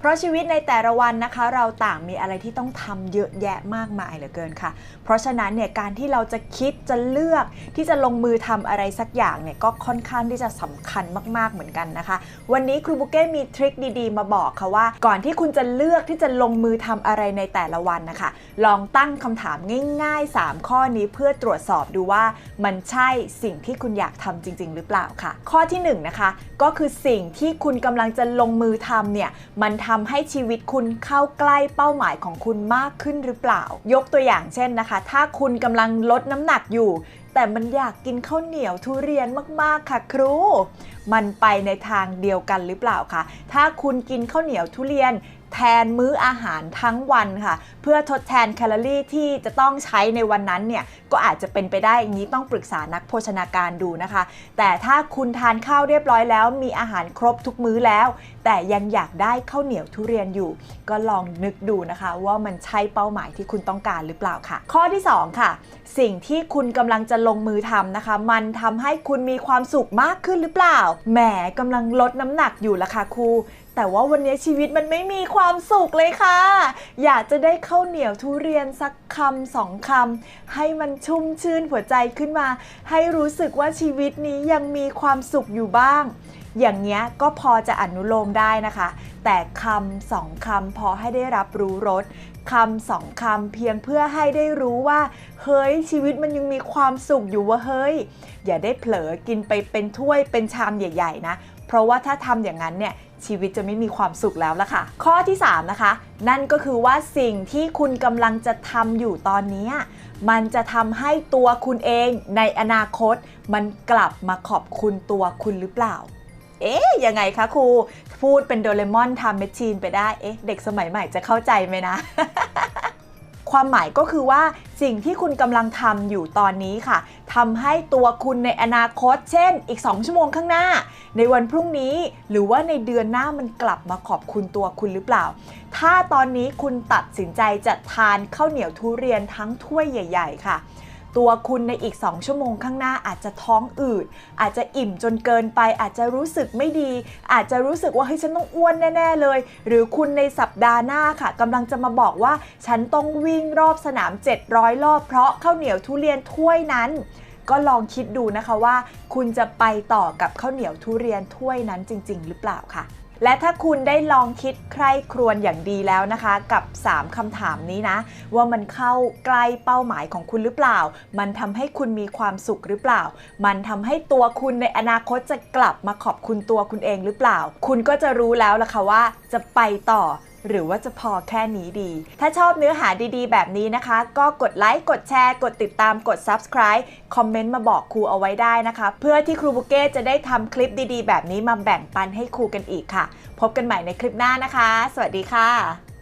เพราะชีวิตในแต่ละวันนะคะ เราต่างมีอะไรที่ต้องทำเยอะแยะมากมายเหลือเกินค่ะ เพราะฉะนั้นเนี่ยการที่เราจะคิดจะเลือกที่จะลงมือทำอะไรสักอย่างเนี่ยก็ค่อนข้างที่จะสำคัญมากๆเหมือนกันนะคะ วันนี้ครูบุเก้มีทริคดีๆ มาบอกค่ะว่า ก่อนที่คุณจะเลือกที่จะลงมือทำอะไรในแต่ละวันนะคะ ลองตั้งคำถามง่าย ๆ 3 ข้อนี้เพื่อตรวจสอบดูว่ามันใช่สิ่งที่คุณอยากทำจริง ๆ หรือเปล่าค่ะ ข้อที่1นงนะคะก็คือสิ่งที่คุณกำลังจะลงมือทำเนี่ยมันททำให้ชีวิตคุณเข้าใกล้เป้าหมายของคุณมากขึ้นหรือเปล่า ยกตัวอย่างเช่นนะคะ ถ้าคุณกำลังลดน้ำหนักอยู่ แต่มันอยากกินข้าวเหนียวทุเรียนมากๆค่ะครู มันไปในทางเดียวกันหรือเปล่าคะถ้าคุณกินข้าวเหนียวทุเรียน แทนมื้ออาหารทั้งวันค่ะ เพื่อทดแทนแคลอรี่ที่จะต้องใช้ในวันนั้นเนี่ยก็อาจจะเป็นไปได้อย่างนี้ต้องปรึกษานักโภชนาการดูนะคะ แต่ถ้าคุณทานข้าวเรียบร้อยแล้ว มีอาหารครบทุกมื้อแล้ว แต่ยังอยากได้ข้าวเหนียวทุเรียนอยู่ ก็ลองนึกดูนะคะ ว่ามันใช่เป้าหมายที่คุณต้องการหรือเปล่าค่ะ ข้อที่ 2 ค่ะ สิ่งที่คุณกำลังจะลงมือทำนะคะ มันทำให้คุณมีความสุขมากขึ้นหรือเปล่าแหมกำลังลดน้ำหนักอยู่ละค่ะครู แต่ว่าวันนี้ชีวิตมันไม่มีความสุขเลยค่ะ อยากจะได้ข้าวเหนียวทุเรียนสักคำสองคำให้มันชุ่มชื่นหัวใจขึ้นมา ให้รู้สึกว่าชีวิตนี้ยังมีความสุขอยู่บ้าง อย่างเงี้ยก็พอจะอนุโลมได้นะคะ แต่คำสองคำพอให้ได้รับรู้รสคำสองคำเพียงเพื่อให้ได้รู้ว่า เฮ้ยชีวิตมันยังมีความสุขอยู่วะเฮ้ย อย่าได้เผลอกินไปเป็นถ้วยเป็นชามใหญ่ ๆ นะ เพราะว่าถ้าทำอย่างนั้นเนี่ย ชีวิตจะไม่มีความสุขแล้วล่ะค่ะ ข้อที่ 3 นะคะ นั่นก็คือว่าสิ่งที่คุณกำลังจะทำอยู่ตอนนี้มันจะทำให้ตัวคุณเองในอนาคต มันกลับมาขอบคุณตัวคุณหรือเปล่า เอ๊ะยังไงคะครู พูดเป็นโดเรมอนทำเมชชีนไปได้ เอ๊ะ เด็กสมัยใหม่จะเข้าใจไหมนะ ความหมายก็คือว่าสิ่งที่คุณกำลังทำอยู่ตอนนี้ค่ะทำให้ตัวคุณในอนาคต เช่น อีก 2 ชั่วโมงข้างหน้า ในวันพรุ่งนี้หรือว่าในเดือนหน้ามันกลับมาขอบคุณตัวคุณหรือเปล่า ถ้าตอนนี้คุณตัดสินใจจะทานข้าวเหนียวทุเรียนทั้งถ้วยใหญ่ ๆ ค่ะ ตัวคุณในอีก 2 ชั่วโมงข้างหน้าอาจจะท้องอืด อาจจะอิ่มจนเกินไป อาจจะรู้สึกไม่ดี อาจจะรู้สึกว่าเฮ้ยฉันต้องอ้วนแน่ๆเลย หรือคุณในสัปดาห์หน้าค่ะกำลังจะมาบอกว่า ฉันต้องวิ่งรอบสนาม 700 รอบเพราะข้าวเหนียวทุเรียนถ้วยนั้นก็ลองคิดดูนะคะว่า คุณจะไปต่อกับข้าวเหนียวทุเรียนถ้วยนั้นจริง ๆ หรือเปล่าค่ะ และถ้าคุณได้ลองคิดใคร่ครวญอย่างดีแล้วนะคะ กับ 3คำถามนี้นะ ว่ามันเข้าใกล้เป้าหมายของคุณหรือเปล่า มันทำให้คุณมีความสุขหรือเปล่า มันทำให้ตัวคุณในอนาคตจะกลับมาขอบคุณตัวคุณเองหรือเปล่า คุณก็จะรู้แล้วล่ะค่ะว่าจะไปต่อ หรือว่าจะพอแค่นี้ดี ถ้าชอบเนื้อหาดีๆ แบบนี้นะคะ ก็กดไลค์ กดแชร์ กดติดตาม กด subscribe คอมเมนต์มาบอกครูเอาไว้ได้นะคะ เพื่อที่ครูบุเก้จะได้ทำคลิปดีๆ แบบนี้มาแบ่งปันให้ครูกันอีกค่ะ พบกันใหม่ในคลิปหน้านะคะ สวัสดีค่ะ